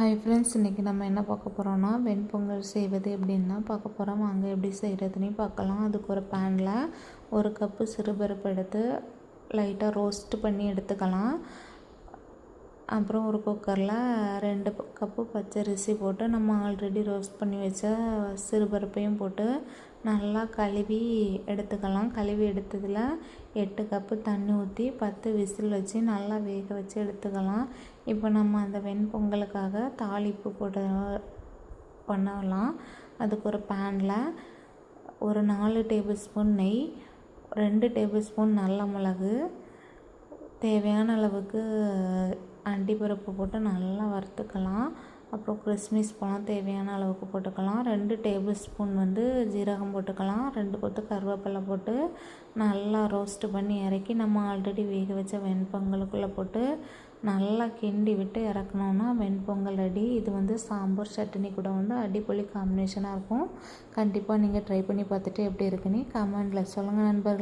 Hi friends இன்றைக்கி நம்ம என்ன பார்க்க போகிறோன்னா வெண்பொங்கல் செய்வது எப்படின்னா பார்க்க போகிறோம் வாங்க எப்படி செய்கிறதுனே பார்க்கலாம். அதுக்கு ஒரு பேனில் ஒரு கப்பு சிறுபருப்பு எடுத்து லைட்டாக ரோஸ்ட் பண்ணி எடுத்துக்கலாம். அப்புறம் ஒரு குக்கரில் ரெண்டு கப்பு பச்சரிசி போட்டு நம்ம ஆல்ரெடி ரோஸ்ட் பண்ணி வச்ச சிறுபருப்பையும் போட்டு நல்லா கழுவி எடுத்துக்கலாம். கழுவி எடுத்ததில் எட்டு கப்பு தண்ணி ஊற்றி பத்து விசில் வச்சு நல்லா வேக வச்சு எடுத்துக்கலாம். இப்போ நம்ம அந்த வெண்பொங்கலுக்காக தாளிப்பு போட்டு பண்ணலாம். அதுக்கு ஒரு பேனில் ஒரு நாலு டேபிள் ஸ்பூன் நெய் ரெண்டு டேபிள் ஸ்பூன் நல்ல மிளகு தேவையான அளவுக்கு அண்டிப்பருப்பு போட்டு நல்லா வறுத்துக்கலாம். அப்புறம் கிறிஸ்மிஸ் பழம் தேவையான அளவுக்கு போட்டுக்கலாம். ரெண்டு டேபிள் ஸ்பூன் வந்து ஜீரகம் போட்டுக்கலாம். ரெண்டு கொத்து கருவேப்பிலை போட்டு நல்லா ரோஸ்ட் பண்ணி இறக்கி நம்ம ஆல்ரெடி வேக வச்ச வெண்பொங்கலுக்குள்ளே போட்டு நல்லா கிண்டி விட்டு இறக்கணுன்னா வெண்பொங்கல் ரெடி. இது வந்து சாம்பார் சட்னி கூட வந்து அடிப்பொலி காம்பினேஷனாக இருக்கும். கண்டிப்பாக நீங்கள் ட்ரை பண்ணி பார்த்துட்டு எப்படி இருக்குன்னு கமெண்டில் சொல்லுங்கள் நண்பர்கள்.